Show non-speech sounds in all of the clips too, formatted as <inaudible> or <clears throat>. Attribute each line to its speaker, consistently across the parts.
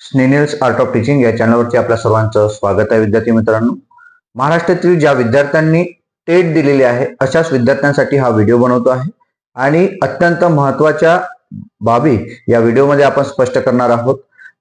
Speaker 1: स्नेनिल्स art of teaching या चॅनलवरती आपल्या सर्वांचं स्वागत आहे विद्यार्थी मित्रांनो. महाराष्ट्रातील ज्या विद्यार्थ्यांनी टेट दिलेली आहे अशाच विद्यार्थ्यांसाठी हा व्हिडिओ बनवतो आहे. आणि अत्यंत महत्त्वाच्या बाबी या व्हिडिओमध्ये आपण स्पष्ट करणार आहोत.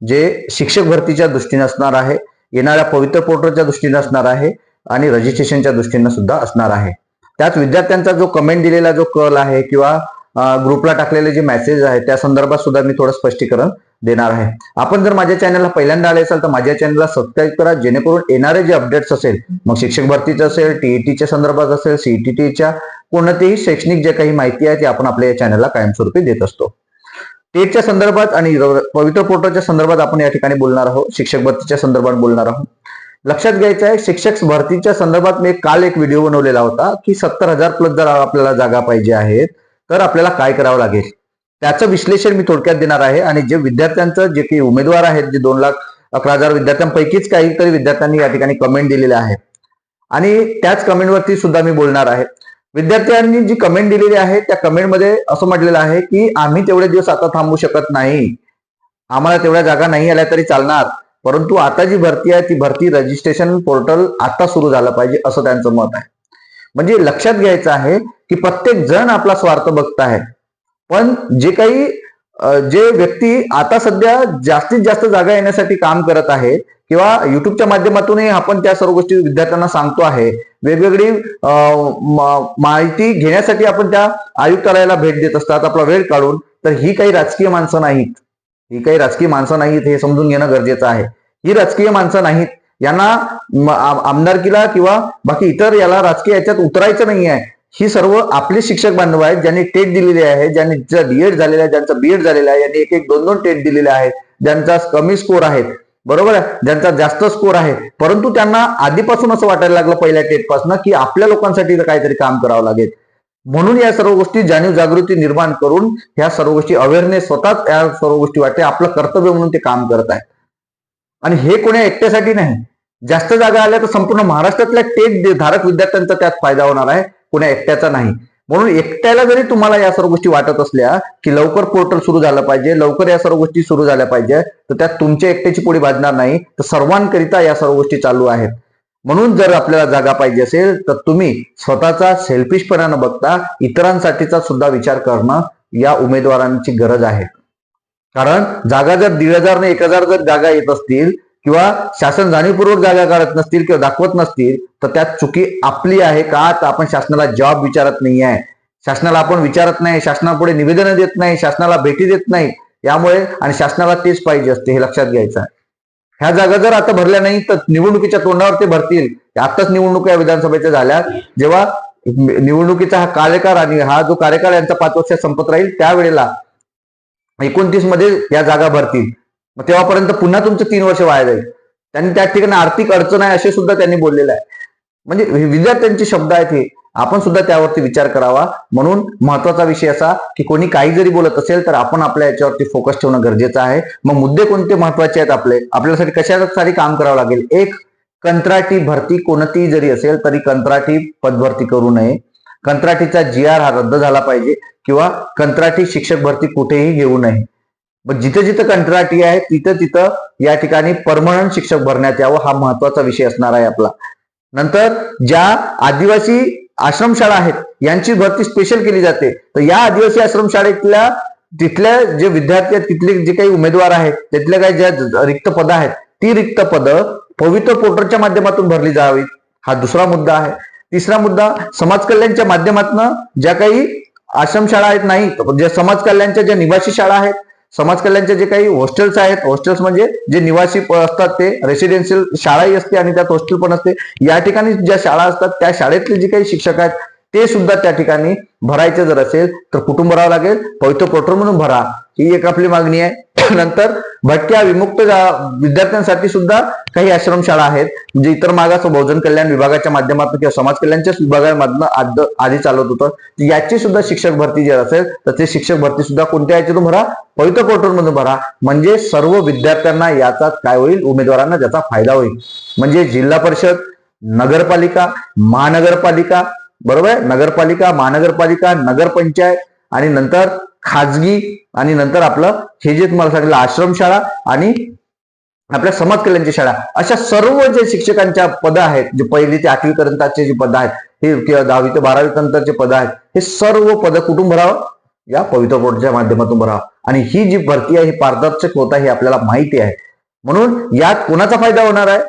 Speaker 1: जे शिक्षक भरतीच्या दृष्टीने असणार आहे येणाऱ्या पवित्र पोर्टलच्या दृष्टीने असणार आहे आणि रजिस्ट्रेशनच्या दृष्टीने सुद्धा असणार आहे. त्याच विद्यार्थ्यांचा जो कमेंट दिलेला जो कल आहे किंवा ग्रुपला टाकलेले जे मेसेज आहे त्या संदर्भात सुद्धा मी थोडं स्पष्टीकरण देणार आहे. आपण जर माझ्या चॅनलला पहिल्यांदा आले असाल तर माझ्या चॅनलला सबस्क्राईब करा जेणेकरून येणारे जे अपडेट्स असेल मग शिक्षक भरतीचं असेल टीईटीच्या संदर्भात असेल सीईटीच्या कोणतीही शैक्षणिक जे काही माहिती आहे ती आपण आपल्या या चॅनलला कायमस्वरूपी देत असतो. टेटच्या संदर्भात आणि पवित्र पोर्टलच्या संदर्भात आपण या ठिकाणी बोलणार आहोत शिक्षक भरतीच्या संदर्भात बोलणार आहोत. लक्षात घ्यायचं आहे शिक्षक भरतीच्या संदर्भात मी काल एक व्हिडिओ बनवलेला होता की सत्तर हजार प्लस जर आपल्याला जागा पाहिजे आहेत तर आपल्याला काय करावं लागेल? त्याचं विश्लेषण मी थोडक्यात देणार आहे आणि जे विद्यार्थ्यांचं जे काही उमेदवार आहेत जे दोन लाख अकरा हजार विद्यार्थ्यांपैकीच काहीतरी विद्यार्थ्यांनी या ठिकाणी कमेंट दिलेल्या आहेत. आणि त्याच कमेंटवरती सुद्धा मी बोलणार आहे. विद्यार्थ्यांनी जी कमेंट दिलेली आहे त्या कमेंटमध्ये असं म्हटलेलं आहे की आम्ही तेवढे दिवस आता थांबू शकत नाही. आम्हाला तेवढ्या जागा नाही आल्या तरी चालणार. परंतु आता जी भरती आहे ती भरती रजिस्ट्रेशन पोर्टल आता सुरू झालं पाहिजे असं त्यांचं मत आहे. म्हणजे लक्षात घ्यायचं आहे की प्रत्येक जण आपला स्वार्थ बघत आहे. पण जे काही जे व्यक्ती आता सध्या जास्तीत जास्त जागा येण्यासाठी काम करत आहे किंवा युट्यूबच्या माध्यमातूनही आपण त्या सर्व गोष्टी विद्यार्थ्यांना सांगतो आहे वेगवेगळी माहिती घेण्यासाठी आपण त्या आयुक्तालयाला भेट देत असतात आपला वेळ काढून. तर ही काही राजकीय माणसं नाहीत. ही काही राजकीय माणसं नाहीत हे समजून घेणं गरजेचं आहे. ही राजकीय माणसं नाहीत. यांना आमदारकीला किंवा बाकी इतर याला राजकीय याच्यात उतरायचं नाही आहे ही सर्व आपले शिक्षक बांधव आहेत ज्यांनी टेट दिलेली आहे ज्यांनी डीएड झालेला आहे ज्यांचा बीएड झालेला आहे यांनी एक एक दोन दोन टेट दिलेले आहेत ज्यांचा कमी स्कोर आहे बरोबर आहे? ज्यांचा जास्त स्कोर आहे. परंतु त्यांना आधीपासून असं वाटायला लागलं पहिल्या टेटपासून की आपल्या लोकांसाठी काहीतरी काम करावं लागेल. म्हणून या सर्व गोष्टी जाणीव जागृती निर्माण करून ह्या सर्व गोष्टी अवेअरनेस स्वतःच या सर्व गोष्टी वाटते आपलं कर्तव्य म्हणून ते काम करत आहेत. आणि हे कोण्या एकट्यासाठी नाही. जास्त जागा आल्या तर संपूर्ण महाराष्ट्रातल्या टेट धारक विद्यार्थ्यांचा त्यात फायदा होणार आहे. कुण्या एकट्याचा नाही. म्हणून एकट्याला जरी तुम्हाला या सर्व गोष्टी वाटत असल्या की लवकर पोर्टल सुरू झालं पाहिजे लवकर या सर्व गोष्टी सुरू झाल्या पाहिजे तर त्यात तुमच्या एकट्याची पुढे भाजणार नाही तर सर्वांकरिता या सर्व गोष्टी चालू आहेत. म्हणून जर आपल्याला जागा पाहिजे असेल तर तुम्ही स्वतःचा सेल्फिशपणा न बघता इतरांसाठीचा सुद्धा विचार करणं या उमेदवारांची गरज आहे. कारण जागा जर दीड हजार ने एक हजार जर जागा येत असतील किंवा शासन जाणीवपूर्वक जागा काढत नसतील किंवा दाखवत नसतील तर त्यात चुकी आपली आहे का? तर आपण शासनाला जॉब विचारत नाही आहे शासनाला आपण विचारत नाही शासनापुढे निवेदन देत नाही शासनाला भेटी देत नाही. यामुळे आणि शासनाला तेच पाहिजे असते हे लक्षात घ्यायचं आहे. ह्या जागा जर आता भरल्या नाही तर निवडणुकीच्या तोंडावर ते भरतील. आताच निवडणुका या विधानसभेच्या झाल्या. जेव्हा निवडणुकीचा हा कार्यकाळ आणि हा जो कार्यकाळ यांचा पाच वर्ष संपत राहील त्यावेळेला एकोणतीसमध्ये या जागा भरतील. मग तेव्हापर्यंत पुन्हा तुमचं तीन वर्ष वाया जाईल. त्यांनी त्या ठिकाणी आर्थिक अडचण आहे असे सुद्धा त्यांनी बोललेलं आहे. म्हणजे विद्यार्थ्यांचे शब्द आहेत हे. आपण सुद्धा त्यावरती विचार करावा. म्हणून महत्त्वाचा विषय असा की कोणी काही जरी बोलत असेल तर आपण आपल्या याच्यावरती फोकस ठेवणं गरजेचं आहे. मग मुद्दे कोणते महत्त्वाचे आहेत आपले? आपल्यासाठी कशासाठी काम करावं लागेल? एक कंत्राटी भरती कोणतीही जरी असेल तरी कंत्राटी पदभरती करू नये. कंत्राटीचा जी आर हा रद्द झाला पाहिजे किंवा कंत्राटी शिक्षक भरती कुठेही घेऊ नये. मग जिथं जिथं कंत्राटी आहे तिथं तिथं या ठिकाणी परमनंट शिक्षक भरण्यात यावं हा महत्त्वाचा विषय असणार आहे आपला. नंतर ज्या आदिवासी आश्रमशाळा आहेत यांची भरती स्पेशल केली जाते. तर या आदिवासी आश्रमशाळेतल्या तिथल्या जे विद्यार्थी आहेत तिथले जे काही उमेदवार आहेत तिथल्या काही ज्या रिक्त पदं आहेत ती रिक्त पदं पवित्र पोर्टलच्या माध्यमातून भरली जावीत. हा दुसरा मुद्दा आहे. तिसरा मुद्दा समाज कल्याणच्या माध्यमातून ज्या काही आश्रमशाळा आहेत नाही ज्या समाज कल्याणच्या ज्या निवासी शाळा आहेत समाज कल्याणचे जे काही हॉस्टेल्स आहेत हॉस्टेल्स म्हणजे जे निवासी असतात ते रेसिडेन्शियल शाळाही असते आणि त्यात हॉस्टेल पण असते. या ठिकाणी ज्या शाळा असतात त्या शाळेतले जे काही शिक्षक आहेत ते सुद्धा त्या ठिकाणी भरायचे जर असेल तर कुठून भरावं लागेल. पवित्र पोर्टल म्हणून भरा. ही एक आपली मागणी आहे. <clears throat> नंतर भटक्या विमुक्त विद्यार्थ्यांसाठी सुद्धा काही आश्रमशाळा आहेत म्हणजे इतर मागास बहुजन कल्याण विभागाच्या माध्यमातून किंवा समाज कल्याणच्या विभागामधनं आधी चालत होतं. याची सुद्धा शिक्षक भरती जर असेल तर ते शिक्षक भरती सुद्धा कोणत्या याच्यातून भरा? पवित्र पोर्टलमधून भरा. म्हणजे सर्व विद्यार्थ्यांना याचा काय होईल? उमेदवारांना त्याचा फायदा होईल. म्हणजे जिल्हा परिषद नगरपालिका महानगरपालिका बरोबर आहे? नगरपालिका महानगरपालिका नगरपंचायत आणि नंतर खाजगी आणि नंतर आपलं हे जे तुम्हाला सांगितलं आश्रमशाळा आणि आपल्या समाज कल्याणची शाळा. अशा सर्व जे शिक्षकांच्या पद आहेत जे पहिली ते आठवी पर्यंतचे जे पद आहेत हे किंवा दहावी ते बारावी नंतरचे पद आहेत हे सर्व पद कुठून भरावं? या पवित्र बोर्डच्या माध्यमातून भरावं. आणि ही जी भरती आहे ही पारदर्शक होत आहे हे आपल्याला माहिती आहे. म्हणून यात कोणाचा फायदा होणार आहे?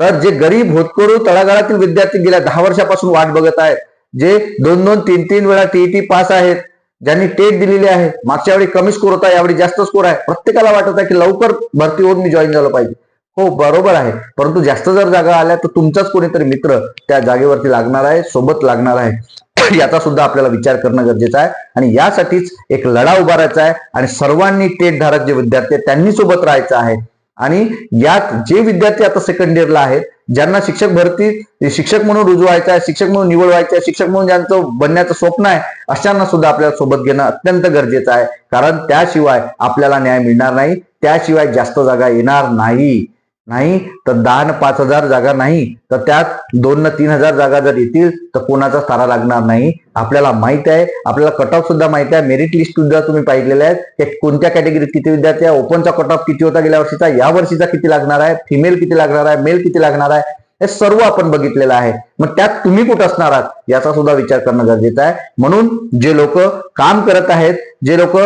Speaker 1: तर जे गरीब होतकरू तळागाळातील विद्यार्थी गेल्या दहा वर्षापासून वाट बघत आहेत जे दोन दोन तीन तीन वेळा टीईटी पास आहेत ज्यांनी टेट दिलेली आहे मागच्या वेळी कमी स्कोर होता यावेळी जास्त स्कोर आहे. प्रत्येकाला वाटत आहे की लवकर भरती होऊन मी जॉईन झालं पाहिजे. हो बरोबर आहे. परंतु जास्त जर जागा आल्या तर तुमचाच कोणीतरी मित्र त्या जागेवरती लागणार आहे सोबत लागणार आहे. <clears throat> याचा सुद्धा आपल्याला विचार करणं गरजेचं आहे. आणि यासाठीच एक लढा उभारायचा आहे. आणि सर्वांनी टेट धारक जे विद्यार्थी त्यांनी सोबत राहायचं आहे. आणि यात जे विद्यार्थी आता सेकंड इयरला आहेत ज्यांना शिक्षक भरती शिक्षक म्हणून रुजू व्हायचं आहे शिक्षक म्हणून निवड व्हायचं आहे शिक्षक म्हणून ज्यांचं बनण्याचं स्वप्न आहे अशांना सुद्धा आपल्याला सोबत घेणं अत्यंत गरजेचं आहे. कारण त्याशिवाय आपल्याला न्याय मिळणार नाही त्याशिवाय जास्त जागा येणार नाही. नाही तर दहा न पाच हजार जागा नाही तर त्यात दोन न तीन हजार जागा जर येतील तर कोणाचा तारा लागणार नाही. आपल्याला माहीत आहे आपल्याला कट ऑफ सुद्धा माहिती आहे मेरिट लिस्ट सुद्धा तुम्ही पाहिलेले आहेत. की कोणत्या कॅटेगरीत किती विद्यार्थी आहे ओपनचा कट ऑफ किती होता गेल्या वर्षीचा या वर्षीचा किती लागणार आहे फिमेल किती लागणार आहे मेल किती लागणार आहे हे सर्व आपण बघितलेलं आहे. मग त्यात तुम्ही कुठं असणार आहात? याचा सुद्धा विचार करणं गरजेचं आहे. म्हणून जे लोक काम करत आहेत जे लोक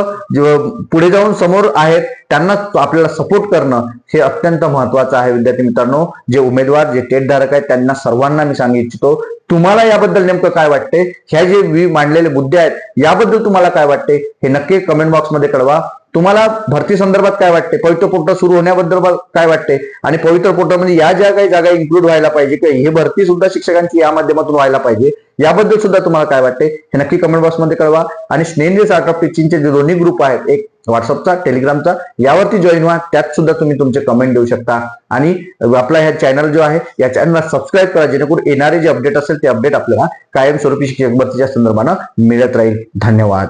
Speaker 1: पुढे जाऊन समोर आहेत त्यांना आपल्याला सपोर्ट करणं हे अत्यंत महत्वाचं आहे. विद्यार्थी मित्रांनो जे उमेदवार जे टेट धारक आहेत त्यांना सर्वांना मी सांगू इच्छितो तुम्हाला याबद्दल नेमकं काय वाटते ह्या जे मी मांडलेले मुद्दे आहेत याबद्दल तुम्हाला काय वाटते हे नक्की कमेंट बॉक्समध्ये कळवा. तुम्हाला भरती संदर्भात काय वाटते? पवित्र पोर्टल सुरू होण्याबद्दल काय वाटते? आणि पवित्र पोर्टल म्हणजे या ज्या काही जागा इन्क्लूड व्हायला पाहिजे किंवा हे भरती सुद्धा शिक्षकांची या माध्यमातून व्हायला पाहिजे. याबद्दल सुद्धा तुम्हाला काय वाटते? हे नक्की कमेंट बॉक्समध्ये कळवा. आणि स्नेंद्रिय स्टार्टअप टीचिंगचे जे दोन्ही ग्रुप आहेत एक व्हॉट्सअपचा टेलिग्रामचा यावरती जॉईन व्हा. त्यात सुद्धा तुम्ही तुमचे कमेंट देऊ शकता. आणि आपला ह्या चॅनल जो आहे या चॅनलला सबस्क्राईब करा. जेणेकरून येणारे जे अपडेट असेल ते अपडेट आपल्याला कायमस्वरूपी शिक्षक भरतीच्या संदर्भानं मिळत राहील. धन्यवाद.